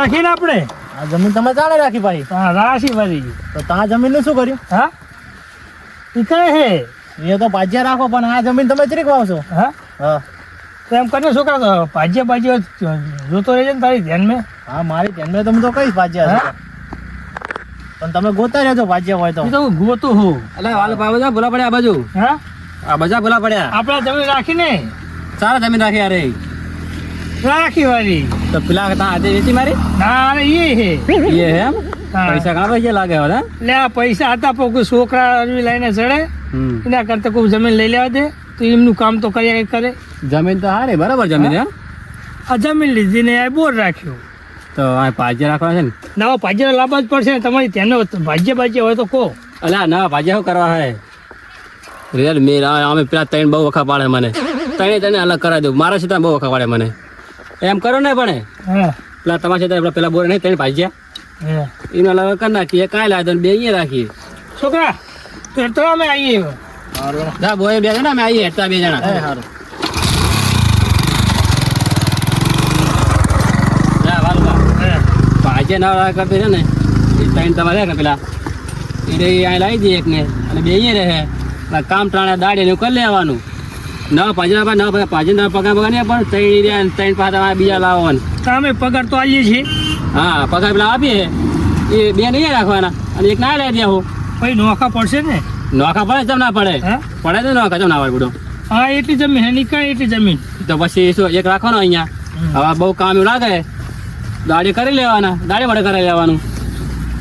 આ જમીન રાખી ને આપણે? આ જમીન તમે ચાલે રાખી ભાઈ. હા રાખી ભાઈ. તો તા જમીનનું શું કર્યું? હા? ઈ કહે હે? એ તો ભાજ્યા રાખો પણ આ જમીન તમે ચરીક વાવશો? હા? હા. તો એમ કરીને શું કરો ભાજ્યા ભાજ્યા જોતો રહેજે ને તારી ધ્યાન મેં હા મારી ધ્યાનમાં તમે તો કઈ ભાજ્યા હા? પણ તમે ગોતા રહેજો ભાજ્યા હોય તો. તો હું ગોતું હું. એટલે વાલ ભાવ ભૂલા પડ્યા આ બાજુ. હા? આ બધા ભૂલા પડ્યા. આપણે જમીન રાખીને. સારા જમીન રાખી અરે રાખી વાળી. તો પેલા તા આજે વેચી મારી? ના અરે એ હે. એ હે એમ? પૈસા ઘણા પૈસા લાગે હવે લે પૈસા હતા પણ કોઈ છોકરા અરવી લઈને ચડે. એના કરતા કોઈ જમીન લઈ લેવા દે તો એમનું કામ તો કર્યા કરે. જમીન તો હારે બરાબર જમીન એમ આ જમીન લીધી ને આ બોર રાખ્યો. તો આ ભાજ્ય રાખવા છે ને? નવા ભાજ્ય લાવવા જ પડશે ને તમારી તેનો ભાજ્ય ભાજ્ય હોય તો કહો. અલ્યા નવા ભાજ્ય શું કરવા હે રિયલ મેર અમે પેલા ત્રણ બહુ વખા પાડે મને. ત્રણે ત્રણે અલગ કરાવી દઉં. મારા ક્ષેત્રમાં બહુ વખા પાડે મને. એમ કરો ને પણ હા. પેલા તમારા છે પેલા બોર નહીં ત્રણ ભાઈ જ્યા એનો અલગ કરી નાખીએ કાંઈ લાવે બે અહીંયા રાખીએ. છોકરા તો તો અમે આવીએ જા બોય બે જણા અમે આવીએ હેઠતા બે જણા. સારું જા વાલવા ભાજ્ય ના. રાખે કરતી છે ને એ ત્રણ તમારે ને પેલા. એ અહીં લાવી દઈએ એકને. અને બે અહીંયા રહે. કામ ટાણે દાડે ને એવું કરી લેવાનું. નવા પાજરા પા ના પાજર પગાર પગાર નહીં પણ ત્રણ રહ્યા ત્રણ પાછા બીજા લાવવાનું. તમે પગાર તો આવીએ છીએ. હા પગાર પેલા આપીએ. એ બે નહીં રાખવાના અને એક ના લઈ દેવું. પછી નોખા પડશે ને? નોખા પડે ચમ ના પડે. પડે તો નોખા તમને ના પડે બધો. હા એટલી જમીન હે નીકળે એટલી જમીન? તો પછી શું એક રાખવાનો અહીંયા. હવે બહુ કામ એવું લાગે દાડી કરી લેવાના દાડી વડે કરી લેવાનું.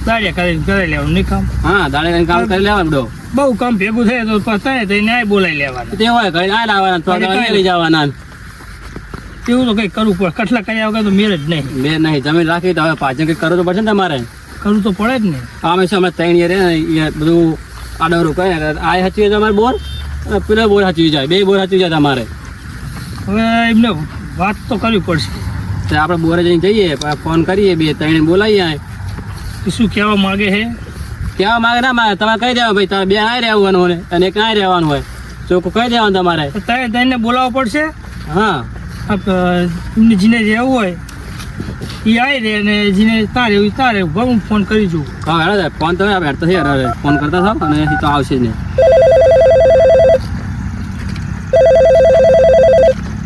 દાડે કરી કરી લેવાનું નહીં કામ? હા દાડે કામ કરી લેવાનું બધું. બહુ કામ ભેગું થાય તો પતાય તો ન્યાય બોલાવી લેવાના. તે હોય ઘરે આ લાવવાના તો લઈ જવાના. એવું તો કંઈક કરવું પડે. કટલા કર્યા વગર તો મેળ જ નહીં. મેં નહીં જમીન રાખી તો હવે પાછળ કંઈક કરવું તો પડશે ને તમારે? કરવું તો પડે જ ને આમે છે અમે ત્રણ યે ને બધું આડવરું કરે ને આ હચવી તમારે બોર? અને પેલો બોર હચવી જાય બે બોર હચવી જાય તમારે. હવે એમને વાત તો કરવી પડશે. તો આપણે બોરે જઈને જઈએ ફોન કરીએ બે ત્રણ બોલાવીએ. શું કહેવા માંગે છે? કહેવા માંગે ના મારે તમારે કહી દેવા ભાઈ તમારે બે આ રહેવાનું હોય અને એક આ રહેવાનું હોય. ચોખ્ખું કહી દેવાનું તમારે. તો તારે તેને બોલાવવો પડશે? હા. તમને જીને રહેવું હોય એ આવી રહે અને જીને તારે એવું તારે હું ફોન કરી જોઉં. હા હેડો ફોન તો હેડતા થઈ હેડો ફોન કરતા થાવ અને એ તો આવશે જ નહીં.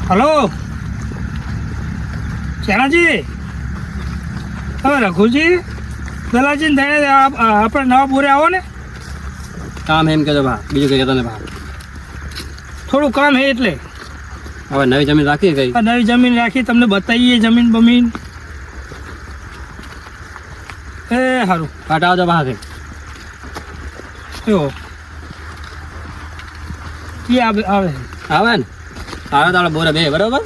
હલો? શેનાજી? હવે રઘુજી? દલાજી ને ધણે આપણે નવા પૂરે આવો ને. કામ એમ કહેતો ભા બીજું કહેતો નહીં ભા થોડું કામ હે એટલે. હવે નવી જમીન રાખીએ કઈ? નવી જમીન રાખી તમને બતાવીએ જમીન બમીન. એ સારું કાંટા આવજો ભા કઈ જો. એ આવે આવે. આવે ને? આવે તો બોરા બે બરોબર?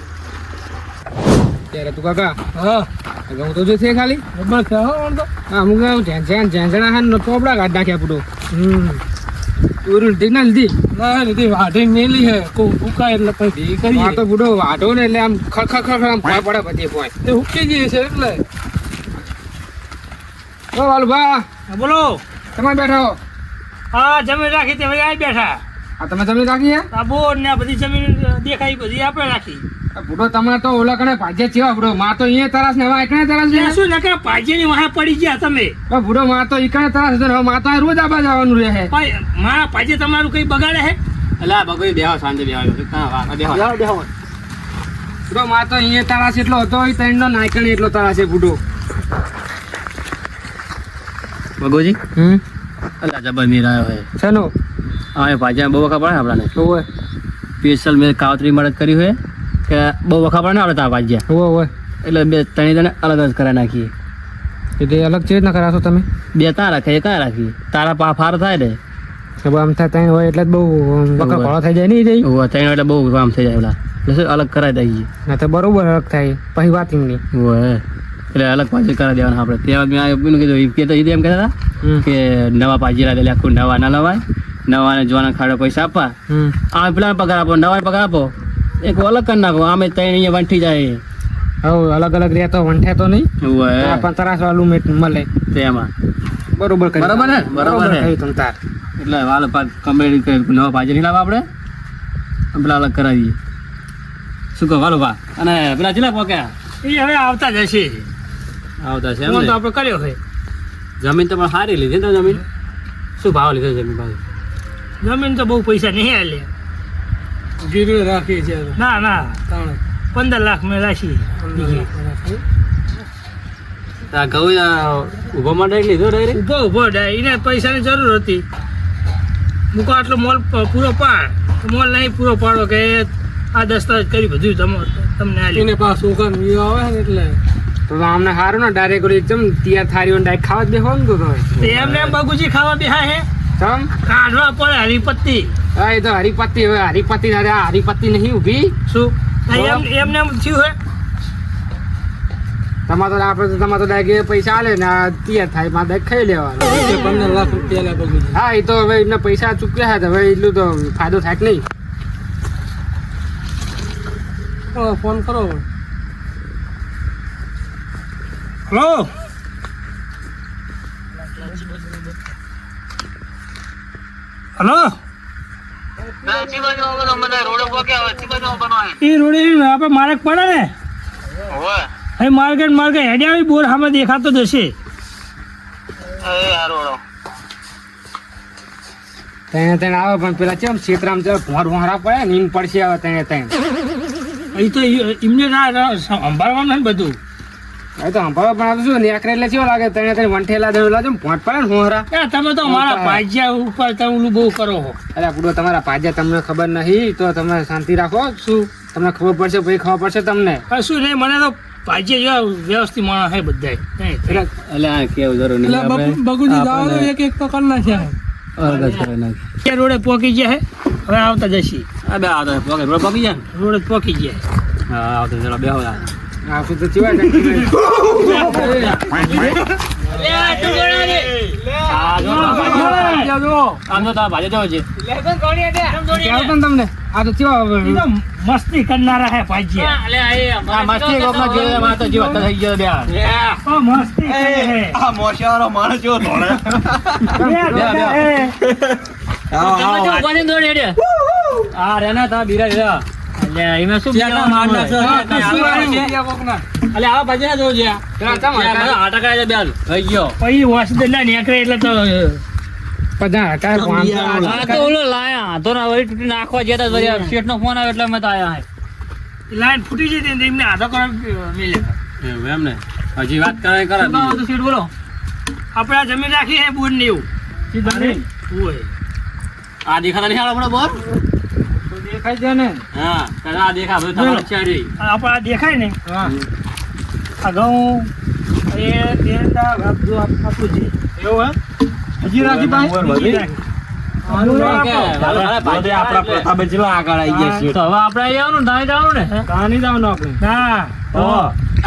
ત્યારે તું કાકા હા. હું તો જો છે ખાલી. બરાબર છે હો આમ તો હા હું કહું ઝેન ઝેન ઝેંઝણા હા ને ટોપડા કાઢ નાખ્યા પૂરો. હમ. ઉરું લીધી ના લીધી? ના લીધી વાઢી મેલી હે. કોઈ ઉકાય એટલે પછી આ તો બુડો વાઢો ને એટલે આમ ખડ ખડ આમ ભોય પડે બધી ભોય તે ઉકી ગઈ છે એટલે. ઓ વાલું ભા બોલો. તમે બેઠો હા. જમીન રાખી તે ભાઈ બેઠા. આ તમે જમીન રાખી હે? આ બોર ને બધી જમીન દેખાઈ બધી આપણે રાખી. બુડો તમારે તો ઓલા કણે ભાજ્ય છે બુડો માં તો અહીંયા તરાસ ને હવે એકણે તરાસ છે? ત્યાં શું નકર ભાજીની વાહે પડી ગયા તમે? હવે બુડો માં તો એકણે તરાસ ને હવે માં તો આ રોજ આબા જવાનું રહે. ભાઈ મારા ભાજી તમારું કઈ બગાડે હે? અલા બગોઈ બેહો સાંજે બેહો કાં વા બેહો. બુડો માં તો અહીંયા તરાસ એટલો હતો એ ત્રણ નો નાયકણે એટલો તરાસ છે બુડો બગોજી હમ? અલા જબર મીર આવ્યો હે. ચલો હવે ભાજ્યા બહુ વખા પડે આપણને. શું હોય સ્પેશિયલ મેં કાવતરી મદદ કરી હોય. કે બહુ વખા ને આપણે ત્યાં ભાજ્યા ઓવે ઓવે એટલે બે ત્રણે જણે અલગ જ કરાવી નાખીએ. એટલે અલગ ચેજ ના કરાશો તમે? બે ત્યાં એ કાં રાખીએ તારા પા ફાર થાય ને. કે આમ થાય ત્રણ હોય એટલે બહુ વખા ઘોડો થઈ જાય નહીં જઈ ઓહો, ત્રણ એટલે બહુ આમ થઈ જાય ઓલા. એટલે અલગ કરાવી દઈએ. ના તો બરોબર અલગ થાય. પછી વાત નહીં ઓહે. એટલે અલગ પાછી કરાવી દેવાના આપણે. ત્યાં મેં આ પેલું કીધું ઈ તો એમ કહેતા હતા કે નવા પાછી એટલે આખું નવા ના લવાય. નવાને જોવાના ખાડો પૈસા આપવા. આ પેલા પગાર આપો નવા પગાર આપો. એક અલગ કરી નાખો. આમે ત્રણ અહીંયા વંઠી જાય. હવે અલગ અલગ રહે તો વંઠે તો નહીં. પણ તરાસ વાળું મેટ મળે. તેમાં. બરોબર કરી. બરોબર ને? બરોબર તાર. એટલે વાલ કમેડી કરી નવા ભાજી નહીં લાવવા આપણે? પેલા અલગ કરાવીએ. શું કહો? વાલો ભા અને પેલા ચેલા પોક્યા એ હવે આવતા જશે આવતા છે એમ તો આપણે કર્યો છે. જમીન તો પણ સારી લીધી ને જમીન? શું ભાવ લીધો જમીન ભાઈ જમીન તો બહુ પૈસા નહીં હાલે ગીરવે રાખી છે. ના ના. પંદર લાખ મેં રાખી. આ ઘઉં ઊભો માટે લીધો ડાયરેક્ટ ઊભો ઊભો ડાય એને પૈસાની જરૂર હતી. મૂકો આટલો મોલ પૂરો પાડ. મોલ નહીં પૂરો પાડો કે આ દસ્તાવેજ કરી બધું તમ- તમને આલી. એને પાછું છોકરાનો વિવાહ આવે ને એટલે. તો આમને સારું ને ડાયરેક્ટ એકદમ તૈયાર થારી ડાયરેક્ટ ખાવા જ બેહો ને તો તે એમને એમ બગુજી ખાવા બેહા હે. કાઢવા પડે હરીપત્તી હા એ તો હરિપતિ હવે હરિપતિ અરે આ હરિપતિ નહીં ઊભી. શું? એમ એમને એમ થયું હે? તમારે તો આપણે તમારે તો ડાયરેક્ટ પૈસા આલે ને આ તૈયાર થાયમાં ડાયરેક્ટ ખાઈ લેવાનું. પંદર લાખ રૂપિયા લાગે હા એ તો હવે એમને પૈસા ચૂક્યા હતા તો હવે એટલું તો ફાયદો થાય કે નહીં? ફોન કરો હલો? હલો? એ રોડે આપણે માર્ગ પડે ને? અહીં માર્કેટ માર્કેટ હેડે આવી બોર સામે દેખાતો જ હશે તેને તેને આવે પણ પેલા ચમ ક્ષેત્રમાં ચાલ ભોર ભોંરા પડે ને ઈન પડશે આવે ત્યાં ત્યાં અહીં તો એમને ના ના સંભાળવાનું ને બધું. હવે તો સંભાળો પણ આ શું? નેકરે એટલે કેવું લાગે? તેને તને વંઠેલા પડે ને એ તમે તો મારા ભાજ્યા ઉપર તમે બહુ કરો હો. અરે પૂરો તમારા પાજે તમને ખબર નહીં તો તમે શાંતિ રાખો. શું? તમને ખબર પડશે પછી ખબર પડશે તમને. શું નહીં મને તો ભાજ્ય જેવા વ્યવસ્થિત માણસ હે બધા એટલે આ કેવું જરૂર નહીં બગુજી એક એક તો કરી નાખ્યા કે રોડે પોકી ગયા હે? હવે આવતા જશી. આ બે આવતા પોકી રોડ પગી જાય ને? રોડે પોકી ગયા હા. આવતા જરા બે આવતા આ શું તો તો તો મસ્તી કરનારા હે ભાજ્ય મસ્તી છે, તો થઈ ગયો બે મસ્તી કરે આ મોશિયાવાળો માણસ જો ધોળે બે બધા હે તમે કેવું કોને દોડી હેડ્યા? આ રે ના, બીરા એમાં શું? અલ્યા, આવા ના જવું છે. કરે થઈ ગયો. પછી ના નીકળે એટલે તો આ તો ઓલો લાયા. તો ના વળી તૂટી નાખવા જતા તા વળી આ ફોન આવ્યો એટલે અમે તો આયા હે. લાઈન ફૂટી જતી હતી એમને આધો કરવા મિલે એવું એમ ને? હજી વાત કરે કરે બોલો આપણે આ જમીન રાખી હે બોર ને એવું આ દેખાતા નહીં આપણો બોર? દેખાય છે ને? હા, તારે આ દેખા, બધું તમારું હજી. આપણે આ દેખાય ને હા. આ ઘઉં એ એ તા આપણું આપણું છે એવું હે હજી રાખી ભાઈ? બીજી રાખી. ઓકે, વાલો, વાલો, ભાજે આપણા એટલે. પ્રતાપે ચેલા આગળ આવી ગયા છે. હવે આપણે અહીં ને, તારે જવાનું ને? કહાની જવાનું આપણે. ના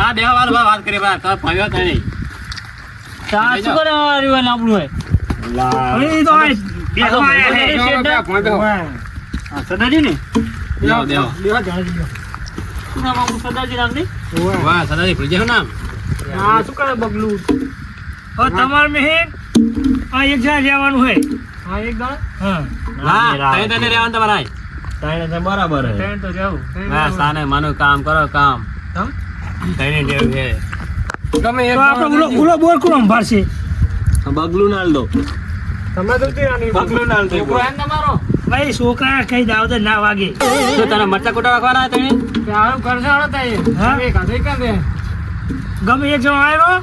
આ બે વાર વાત કરી બા, તો નહીં. તો આ શું કરે આ રહ્યું એને આપણું હોય? એ તો આ હે. સદાજી ને? જાણી. શું નામ આપણું સદાજી? વાહ, સદાજી નામ? શું કરે બગલું? હવે તમારે મેં આ એક જણા રહેવાનું હોય હા એક દાડો હા. હા, તઈ તઈને રહેવાનું તમારે. બરાબર હે. તો સાને માનું કામ કરો કામ. તઈને જેવું છે. ગમે એક તો આપણે ઉલો ઉલો બોર કોણ સંભાળશે બગલું નાલ દો. તમે તો બગલું નાલ દો. તમારો? ભાઈ છોકરા કઈ દાવ ના વાગે તો તને મરચા કોટા રાખવાના તમે? આવું કરશે હળો તઈ હા? એક કાઢે કે દે ગમે એક જો આવ્યો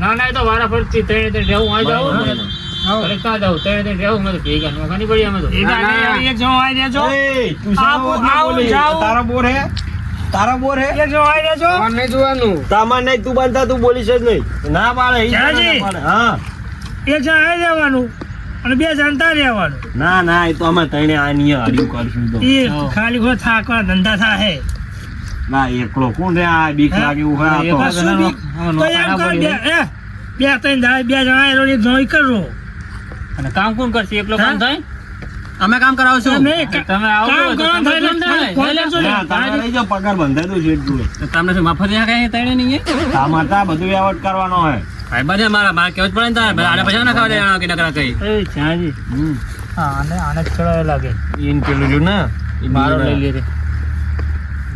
ના ના એ તો વારા ફરતી તઈને તઈને રહેવું અહીં જાવું ને. જાવું? રહેવું મેં તો ભેગા નોખા નહીં પડી અમે તો. ભેગા ના, ના. નહીં, એક જણો આવી રહેજો એ તું આવો, આવો, જાઓ. બોર હે તારા બોર હે એક જો આવી રહેજો ફોન નહીં જોવાનું તામાર નહીં તું બાંધતા તું બોલીશ જ નહીં ના પાડે. ના. હા એક જણ આવી રહેવાનું અને બે જણતા રહેવાનું. ના ના એ તો અમે તઈને આ નિયર હર્યું કરશું તો. એ ખાલી ખોટા થાકવા ધંધા થાય ના એકલો કોણ રે? આ બીક લાગે એવું હોય આ તો. એમ કર બે એ, બે ત્રણ જાય બે જણા એક જણો કરો અને કામ કોણ કરશે? એકલો કામ થાય? અમે કામ કરાવશું. નહીં, તમે આવો કામ જાઓ પગાર બંધાય તો છે તમને શું મફત રહ્યા કઈ તણે નહીં તામાર બધું વ્યવહાર કરવાનો હોય. ભાઈ બધા મારા મારા કેવું જ પડે ને તારે? આને પછી ના ખાવા દેવાના કે નકરા કઈ? એ છાજી હા આને આને જ લાગે. ઈન પેલું જો ના? ઈ મારો લઈ લે રે.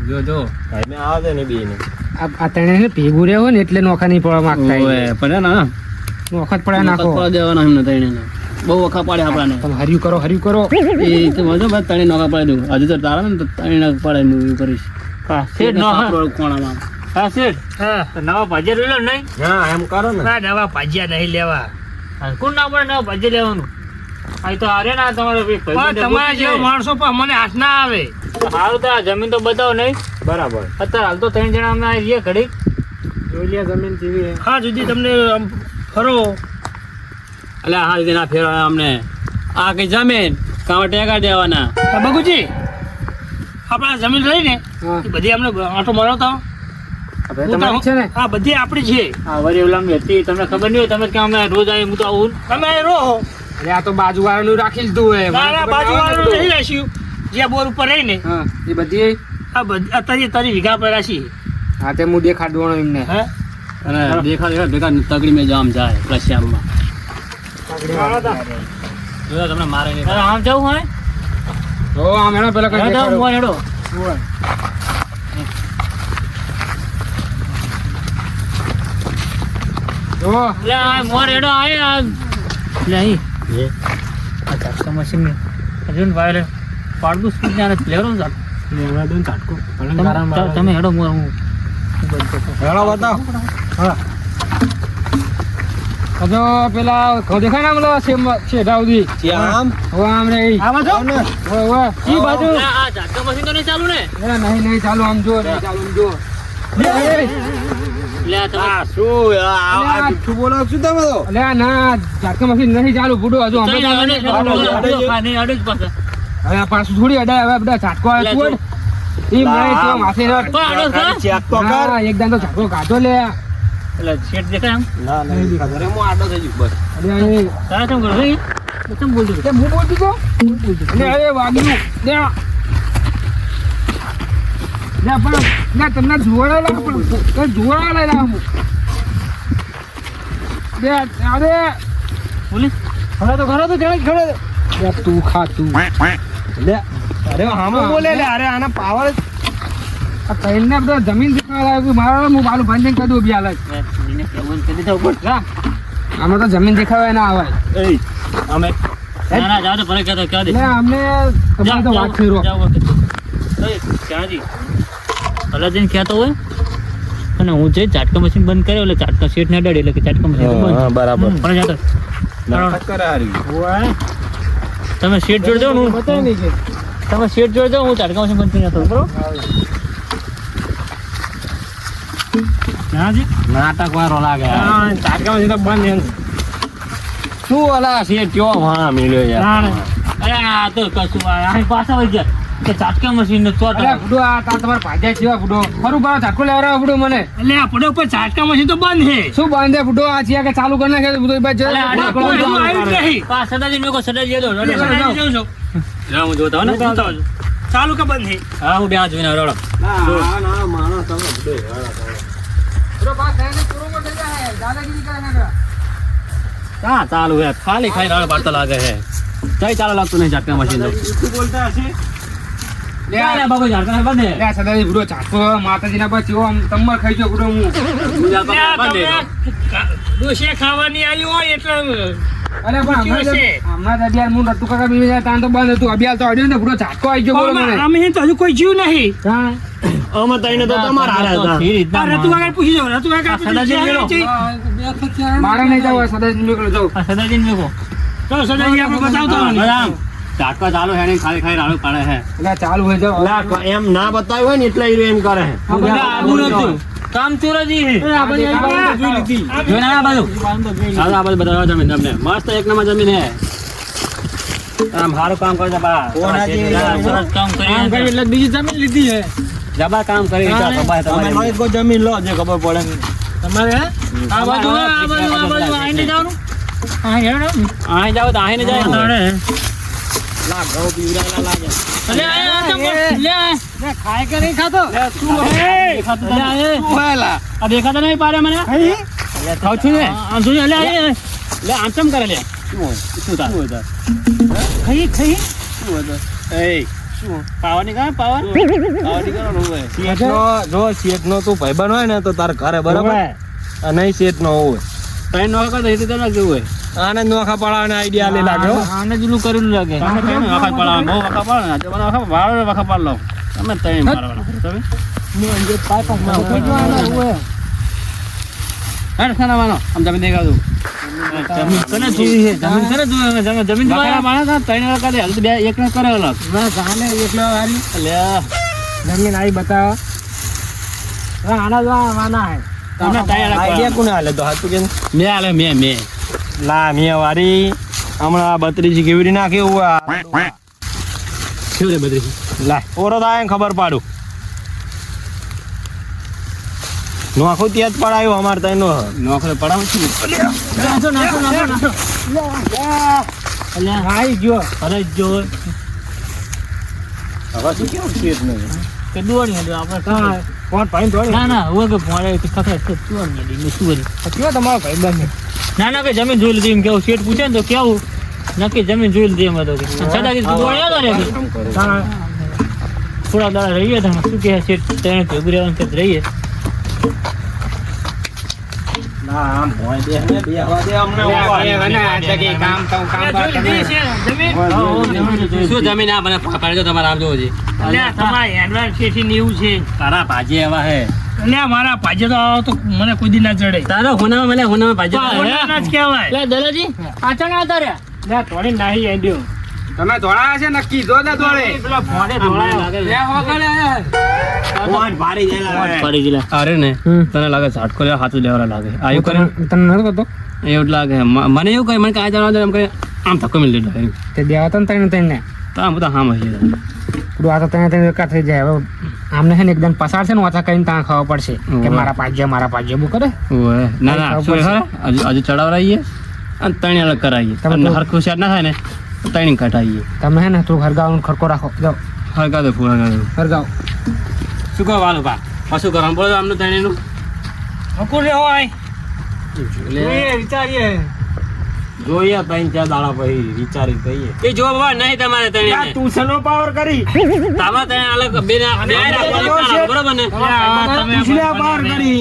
જો જો. ભાઈ મેં આવે ને બી ને આ તણે ને ભેગું રહ્યો ને એટલે નોખા નહીં પડવા માંગતા. ઓય, પણ ના નોખા જ પડ્યા નાખો નોખા. પડવા દેવાના એમને ત્રણેયને. બહુ વખા પડે આપણાને. તમે હર્યું કરો હર્યું કરો. એ તો મજો બસ તણે નોખા પાડે દઉં. હજુ તો તારા ને તણે નોખા પડે હું કરીશ. કરીશ શેઠ નો કોણામાં. હા શેઠ? હા. તો નવા ભાજ્યા લઈ લો નહીં? હા એમ કરો ને. ના નવા ભાજ્યા નહીં લેવા. કોણ ના પડે નવા ભાજ્યા લેવાનું? આ તો હારે ના તમારો તમારા જેવા માણસો પણ મને હાથ ના આવે. હારું તો આ જમીન તો બતાવો નહીં. બરાબર. અત્યારે હાલ તો ત્રણ જણા અમે આવી રહીએ ઘડી જોઈ જમીન જેવી હા જુદી તમને આમ ફરો. એટલે હા રીતે ના ફેરવા અમને. આ કઈ જમીન? કામ ટેકા દેવાના. બગુજી આપણા જમીન રહી ને બધી અમને આંટો મળો તમારી છે ને? હા બધી આપણી છે. હા હતી. તમને ખબર નહીં હોય તમે કે અમે રોજ આવી હું તો આવું. તમે રહો અરે આ તો બાજુ વાળાનું રાખી લીધું હોય. ના ના બાજુ વાળું હોય નહીં રાખ્યું. જ્યાં બોર ઉપર રહીને હા એ બધી આ બધી આ તારી વીઘા પર રાશી હા તે હું દેખાડવાનો એમને. હે? અને દેખા દેખા ભેગા તગડી મેં જામ જાય પેલા તમને મારે આમ જવું હોય? તો આમ એના પેલા કઈ દેખાડો. હેડો. જો આ હેડો આય આ. એટલે અહીં આ ઝાટકા મશીન ને. હજુ ને વાયરે પાડવું સ્પીડ ને આને ને. તમે- હેડો મોર હું હું. પેલા દેખાય ને શેઢા સુધી. આમ? હવે આમ રે ઈ. આ બાજુ હવે, હવે. ઈ બાજુ? આ આ મશીન તો નહીં ચાલુ ને? એ નહીં નહીં ચાલુ આમ જો નહીં ચાલુ આમ જો. ઝાટકા પાછા. થોડી અડાય હવે બધા ઝાટકો આવે લે, તું જો. ઈ મારે તો માથે તો કર. એકદમ તો ઝાટકો કાઢો લે. એટલે શેઠ દેખાય આમ? ના ના ઘરે હું આડો થઈ જઉં બસ. અરે તારા કેમ કરો છો કેમ બોલતો? હતો? હું બોલતી તો? અરે વાગ્યું લે લે પણ લે તમને જોડા લા પણ તે જોડા લઈ લા હું. લે અરે. પોલીસ? ખડે તો ખડે તો જણે ખડે લે તું ખા તું. લે. અરે હામો બોલે લે અરે આના પાવર આ કઈને બધા જમીન દેખાવા લાગ્યું મારા હું બાલું ભાંજન કરી દઉં બિયાલ જ લે, પોલીસને કહેવાનું કરી દીધા ઉપર. લા. આમાં તો જમીન દેખાવા ના આવે. એ અમે. ના, ના, જાઓ તો ભલે કહેતો, કહેવા દે. અમને તમારે તો વાત ફેરો. ઓય, ક્યાંજી? ભલે જઈને કહેતો હોય? અને હું જે ચાટકા મશીન બંધ કર્યો એટલે ઝાટકા શેઠને અડાડી એટલે કે ઝાટકા મશીન બંધ. બરાબર. પણ જાતો તમે સેટ જોડજો હું- બતાવી નહીં કે. તમે સેટ જોડજો હું ઝાટકા મશીન બંધ કરી જતો બરોબર? નાટક વારો લાગે તાટકામાં જતા બંધ એમ. શું અલા છે કયો હા મિલ્યો યાર. ના, ના. અરે આ તો કશું આ પાછા વળી ગયા. કે ઝાટકા મશીન ને ચોટ બુડો આ તાર તમારે ભાજ્યા જેવા બુડો ખરું મને? એટલે આ ઝાટકા મશીન તો બંધ હે શું બાંધે બુડો આ કે ચાલુ કરી નાખે બુડો આ સદાજી મેકો સદાજી દો. સદાજી. હું જોતા ને જોતા ચાલુ કે બંધ છે? હા હું બે હાથ જોઈને રડો. ના ના માણસ તમે બધું બુડો પાસ થઈને પૂરો માં જાય દાદાગીરી કરે નાખરા ક્યાં ચાલુ હે ખાલી ખાઈ રડ પાડતા લાગે હે કઈ ચાલુ લાગતું નહીં ચાટકા મશીન તો. બોલતા હશે? લે બંધ લે સદાજી માતાજીના તમર ખાઈ ગયો હું. બંધ હે તમને ખા- ડોસે ખાવાની આલી હોય એટલે અરે પણ હમણાં કેવું છે? જ- હમણાં જ અગિયાર હું નતું કાકા બીવી જાય તાન તો બંધ હતું. અભિયાલ તો અડ્યો ને ઝાટકો આવી ગયો બોલો મને. અમે તો હજુ કોઈ જીવ નહીં. અમે તઈને તો તમારા હારે હતા. રતુ કાકા પૂછી જાઓ રતુ કાકા સદાજી મેળો. મારે નહીં જવું સદાજી તો સદાજી આપણે બતાવતો ને. ઝાટકા ચાલુ હે ને ખાલી ખાલી રાડું પાડે હે એટલે ચાલુ હોય જાઓ લા, એમ ના બતાવ્યું હોય ને એટલે એ એમ કરે હે આબુ નથી. કામ ચોરાજી હે આપણે આ બાજુ જોઈ લીધી જોઈને આ બાજુ ચાલો આ બાજુ બતાવો જમીન તમને. મસ્ત એક નંબર જમીન હે આમ સારું કામ કરે છે બા. સરસ કામ કરી એટલે બીજી જમીન લીધી હે જબા કામ કરી તમે તમારી. કોઈ જમીન લો જે ખબર પડે તમારે આ બાજુ આ બાજુ આ બાજુ આઈને જવાનું? હા હેડો અહીં જાવ તો અહીં જાય. લાગે. લે આ આ તો લે આ. ખાય કે નહીં ખાતો દેખાતું લે આ એ. આ નહીં પાડે મને ખાવ છું ને આમ જોજો લે લે આમ ચમ કરે લે શું થાય ખાઈ ખાઈ એ પાવાની કાં પાવર પાવાની કરવાનું હોય શેઠનો જો શેઠનો તું ભાઈબંધ હોય ને તો તારે ઘરે બરાબર અને શેઠ નો હોય ત્રણ નો કરતા એટલે તને કેવું હોય આને નોખા પાડવાના આઈડિયા લે લાગ્યો. આને જ ઓલું કરેલું લાગે તમે ત્રણ વખત પાડવા બહુ વખા પાડો આજે મને વખા વાળો વખા પાડ લો. તમે ત્રણ મારવાના. તમે હેડ ખાના માનો. આમ તમે દેખાડું. જમીન કને જોઈ છે જમીન કને જોઈ જમીન જમીન બકરા માણસ ત્રણ તો બે એક ને કરે અલગ ના ગાને એટલો હારી. લે જમીન આવી બતાવો. આના જો આના હે. તમને ત્રણ આઈડિયા કોને હાલે તો? હાચું કે મેં આલે મેં મેં. લા મિયા વારી. હમણાં બત્રીસી કેવી નાખી હોય કેવું રે લા ઓરો થાય ખબર પાડું. નોખો ત્યાં જ પડાયો અમારે તઈ નો. પડાવ પડાવું છું આવી ગયો. અરે જો. હવે શું કેવું કે દોડી આપણે. હા કોણ ભાઈ દોડી. ના ના હવે કે ભોળે કે ખખે તો તું ને તમારો ભાઈ બંધ ના ના કે જમીન જોઈ લીધી એમ કેવું શેઠ પૂછે ને તો કેવું નક્કી જમીન જોઈ લીધી એમ હતો કે તું હતા ને થોડા દાડા રહીએ તો શું કહે શેઠ તેને ભેગું રહેવાનું કે રહીએ તમે જમીન આ મને પાડજો તમારે આમ જોવો છે તમારા હેન્ડવાળ એવું છે તારા ભાજી એવા હે અલ્યા મારા ભાજે તો મને કોઈ દી ના ચડે તારા હોનામાં મને હોનામાં ભાજી હોનાના જ કહેવાય. લે દલાજી આચણ આવતા રહ્યા લે તોડી નાહી આડ્યો તમે ધોળા છે નક્કી? જો દે ધોળે. પેલા ભોળે ધોળાયા. બે હોકલે ભોય ભારી જાય લા. પડી અરે ને તને લાગે ઝાટકો લેવા હાથ લેવા લાગે. આયુ કરે? તને નતો કહેતો એવું લાગે. મને એવું કહે મને કાંઈ જવાનું એમ આમ ધક્કો મિલી લીધો. તે દેવા તને તને તને તો આમ બધા હા હશે આ તો તને તને એકા થઈ જાય. હવે આમને છે ને એકદમ પસાર છે ને વાંચા કરીને ત્યાં ખબર પડશે. કે મારા પાજ્ય મારા પાજ્ય બુ કરે? ના ના હજુ હજુ ચડાવરાઈએ અને ત્રણ અલગ કરાવીએ. તમે અને તો- હરખું શેર ના થાય ને તો ત્રણ કટાવીએ તમે હે ને તું હરગાવાનું ખરકો રાખો. જાઓ. હરકા દે ફૂલ હરકા હરગાવ. શું કહો વાલો પા પાછું કરવાનું બોલો આમનું ત્રણેયનું હકું હોય. વિચારીએ. જોઈએ ત્રણ ચાર દાડા પછી વિચારી કહીએ. એ જો બાબા નહીં તમારે તને તું સનો પાવર કરી. તામા તને અલગ બે બરોબર ને? તું પાવર કરી.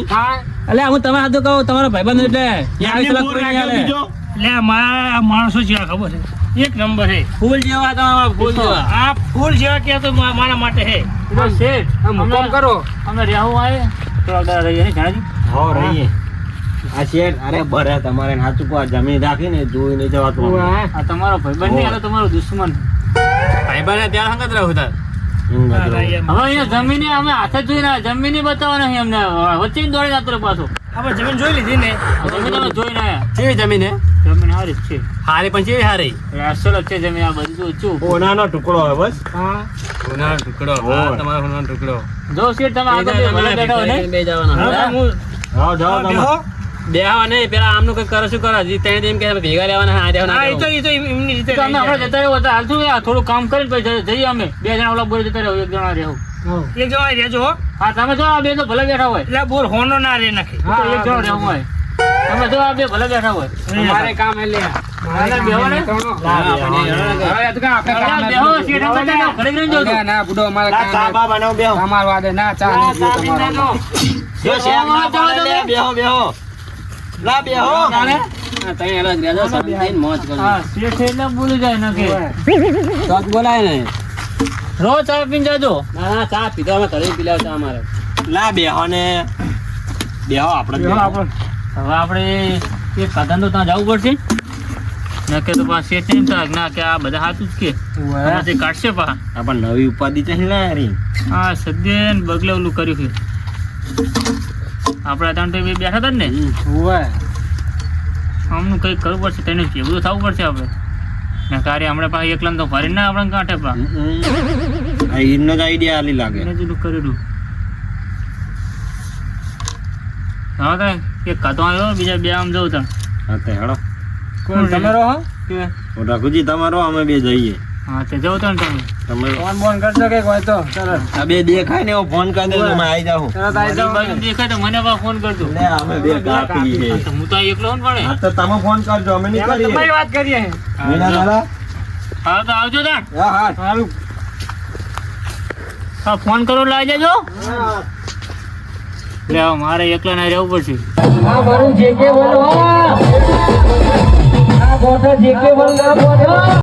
એટલે હું તમે હાથું કહું તમારો ભાઈબંધ એટલે આવી. એટલે મારા માણસો જેવા ખબર છે. એક નંબર છે ફૂલ જેવા તમારા ફૂલ જેવા. આ ફૂલ જેવા કે તો મારા માટે હે. શેઠ આમ કરો. અમે રહેવું આયે. થોડા રહીએ ને જાણાજી હો રહીએ. આ શેઠ અરે બરે તમારે સાચું આ જમીન રાખીને જોઈ નહીં જવાતું આ? તમારો ભાઈબંધ નહીં આ તમારો દુશ્મન. ભાઈબંધ ત્યાં સંગત રહું તાર. બધું. હવે અહીંયા જમીને અમે હાથે જોઈ રહ્યા જમીને બતાવવા નહીં અમને. વચ્ચે દોડી જતો પાછો. આપણે જમીન જોઈ લીધી ને. જમીન અમે જોઈ ના કેવી જમીન હે જમીન હારી છે. હારી પણ કેવી હારી? અસલ છે જમીન આ બધું ઓછું. ઓનાનો ટુકડો હોય બસ. હા. સોનાનો ટુકડો હા, તમારો ઓનાનો ટુકડો. જો શેઠ તમે આગળ બેઠા ને. બે જવાના. હા હું જાઓ જાઓ તમે બેહો. નહીં પેલા આમનું કઈ કરો શું કરો? હજી તેને એમ કે ભેગા રહેવાના હા હા રહેવાના એ તો એ તો એમની રીતે તો અમે આપણે જતા રહ્યો હતા હાલ શું યાર, થોડું કામ કરીને પછી જઈએ અમે. બે જણા ઓલા બોલે જતા રહ્યો એક જણા રહેવું. એક જણા રહેજો હા. તમે જો આ બે તો ભલે બેઠા હોય. એટલે બોર હોનો ના રે નાખી. એક જણો રહેવું હોય. તમે જો આ બે ભલે બેઠા હોય. મારે કામ એટલે ના, ચા બેહો. હા. બેહો, લા, ચા. બા હા, અલગ મોજ હા શેઠ એટલે ભૂલી જાય નકે તો બોલાય ને. પીને જાજો. ના ના ચા પીધો અમે ઘરે પી ચા અમારે. લા બેહો ને. બેહો આપણે જ બેહો બેહો. આપણે. હવે આપણે સાધન તો ત્યાં જવું પડશે. નકે તો શેઠ થાય ના કે આ બધા સાચું જ કે. કાઢશે પા આ નવી ઉપાધિ ચાલી ના રી આ સદ્ય ને બગલે ઓલું કર્યું છે. આપણે ત્યાં તો બે બેઠા હતા ને. આમનું કંઈક કરવું પડશે તેને જેવું તો થવું પડશે આપણે ને કાર્ય હમણાં પાસે એકલા તો ભરી ના આપણે કાંઠે પા આ ઈરનો જ આઈડિયા આલી લાગે. એને જ કરેલું. હા તો એક કાતો આવ્યો બીજા બે આમ જવું તમે હા તે હેડો. કોણ તમે રહો કે? રઘુજી તમારો અમે બે જઈએ. હા તે જવું તાં તમે. તમે ફોન બોન કરશો કે હોય તો તરત આ બે દેખાય ને એવો ફોન કરી દેજો અમે આવી જાઉં તરત આવી બાજુ દેખાય તો મને ફોન કરજો. લે અમે બે કાપી તો હું તો એકલો ને પડે તો તમે ફોન કરજો અમે નહીં કરીએ તમારી વાત કરીએ. મીના દાદા? હા તો આવજો હા હા. સારું. હા ફોન કરો લાવી જજો. લે મારે એકલા ના રહેવું પડશે. આ મારું જે કે બોલો આ બોટલ જે કે બોલો